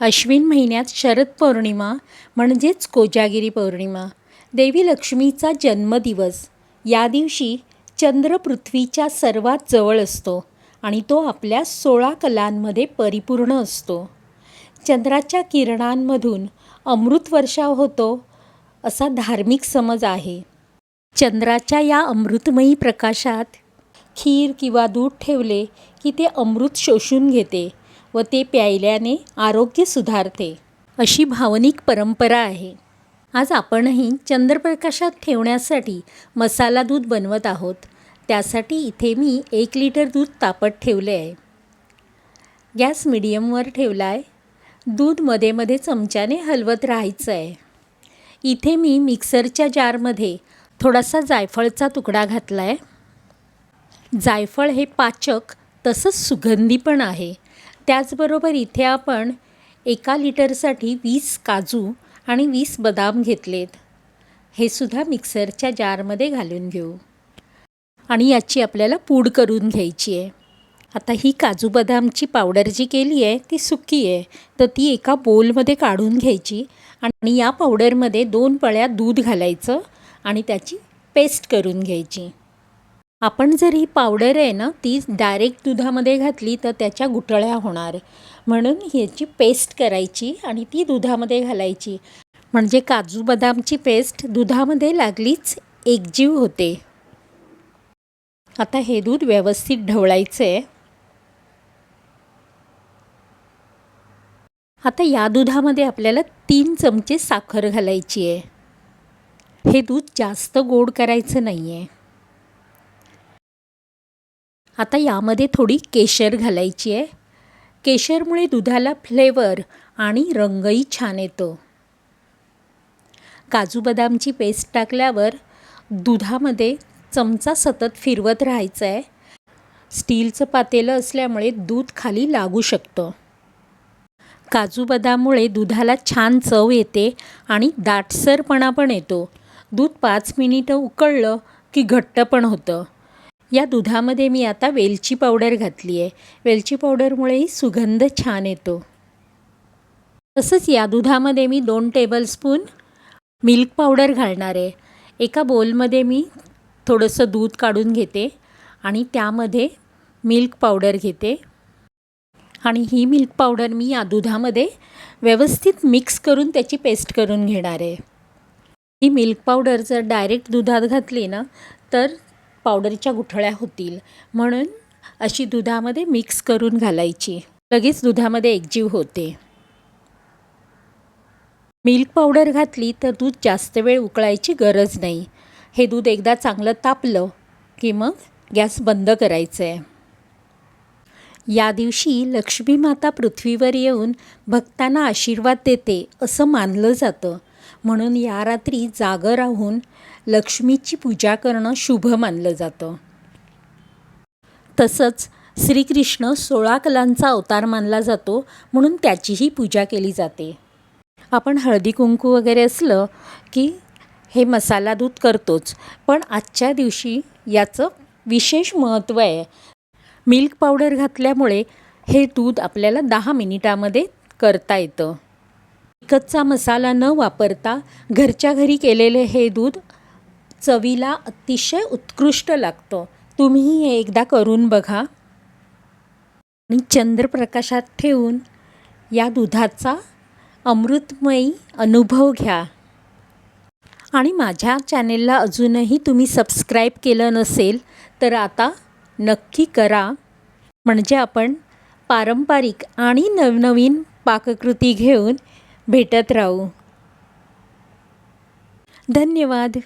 अश्विन महिन्यात शरद पौर्णिमा म्हणजेच कोजागिरी पौर्णिमा. देवी लक्ष्मीचा जन्मदिवस. या दिवशी चंद्र पृथ्वीच्या सर्वात जवळ असतो आणि तो आपल्या सोळा कलांमध्ये परिपूर्ण असतो. चंद्राच्या किरणांमधून अमृत वर्षाव होतो असा धार्मिक समज आहे. चंद्राच्या या अमृतमयी प्रकाशात खीर किंवा दूध ठेवले की ते अमृत शोषून घेते. व ते प्यायल्याने आरोग्य सुधारते. अशी भावनिक परंपरा आहे. आज आपणही चंद्रप्रकाशात ठेवण्यासाठी मसाला दूध बनवत आहोत. त्यासाठी इथे मी एक लिटर दूध तापत ठेवले आहे. गॅस मिडियमवर ठेवला आहे दूधमध्ये मध्ये चमच्याने हलवत राहायचं आहे इथे मी मिक्सरच्या जारमध्ये थोडासा जायफळचा तुकडा घातला आहे जायफळ हे पाचक तसंच सुगंधी पण आहे. त्याचबरोबर इथे आपण एका लिटरसाठी वीस काजू आणि वीस बदाम घेतलेत. हे सुद्धा मिक्सरच्या जारमध्ये घालून घेऊ. आणि याची आपल्याला पूड करून घ्यायची आहे. आता ही काजू बदामची पावडर जी केली आहे ती सुकी आहे. तर ती एका बोलमध्ये काढून घ्यायची आणि या पावडरमध्ये दोन पळ्या दूध घालायचं आणि त्याची पेस्ट करून घ्यायची. आपण जर ही पावडर आहे ना ती डायरेक्ट दुधामध्ये घातली तर त्याच्या गुठळ्या होणार. म्हणून ह्याची पेस्ट करायची आणि ती दुधामध्ये घालायची. म्हणजे काजू बदामची पेस्ट दुधामध्ये लागलीच एकजीव होते. आता हे दूध व्यवस्थित ढवळायचं आहे आता या दुधामध्ये आपल्याला तीन चमचे साखर घालायची आहे. हे दूध जास्त गोड करायचं नाही आहे आता यामध्ये थोडी केशर घालायची आहे. केशरमुळे दुधाला फ्लेवर आणि रंगही छान येतो. काजू बदामची पेस्ट टाकल्यावर दुधामध्ये चमचा सतत फिरवत राहायचं आहे स्टीलचं पातेलं असल्यामुळे दूध खाली लागू शकतं. काजू बदाममुळे दुधाला छान चव येते आणि दाटसरपणा पण येतो. दूध पाच मिनिटं उकळलं की घट्ट पण होतं. या दुधामध्ये मी आता वेलची पावडर घातली आहे वेलची पावडरमुळेही सुगंध छान येतो. तसंच या दुधामध्ये मी दोन टेबलस्पून मिल्क पावडर घालणार. आहे एका बोलमध्ये मी थोडंसं दूध काढून घेते आणि त्यामध्ये मिल्क पावडर घेते. आणि ही मिल्क पावडर मी या दुधामध्ये व्यवस्थित मिक्स करून त्याची पेस्ट करून घेणार. आहे ही मिल्क पावडर जर डायरेक्ट दुधात घातली ना तर पावडरच्या गुठळ्या होतील. म्हणून अशी दुधामध्ये मिक्स करून घालायची. लगेच दुधामध्ये एकजीव होते. मिल्क पावडर घातली तर दूध जास्त वेळ उकळायची गरज नाही. हे दूध एकदा चांगलं तापलं की मग गॅस बंद करायचं आहे या दिवशी लक्ष्मी माता पृथ्वीवर येऊन भक्तांना आशीर्वाद देते असं मानलं जातं. म्हणून या रात्री जागं राहून लक्ष्मीची पूजा करणं शुभ मानलं जातं. तसंच श्रीकृष्ण सोळा कलांचा अवतार मानला जातो म्हणून त्याचीही पूजा केली जाते. आपण हळदी कुंकू वगैरे असलं की हे मसाला दूध करतोच पण आजच्या दिवशी याचं विशेष महत्त्व आहे. मिल्क पावडर घातल्यामुळे हे दूध आपल्याला दहा मिनिटामध्ये करता येतं. कच्चा मसाला न वापरता घरच्या घरी केलेले हे दूध चवीला अतिशय उत्कृष्ट लागतं. तुम्हीही हे एकदा करून बघा. आणि चंद्रप्रकाशात ठेवून या दुधाचा अमृतमयी अनुभव घ्या. आणि माझ्या चॅनेलला अजूनही तुम्ही सबस्क्राईब केलं नसेल तर आता नक्की करा. म्हणजे आपण पारंपरिक आणि नवनवीन पाककृती घेऊन भेटत राहू. धन्यवाद.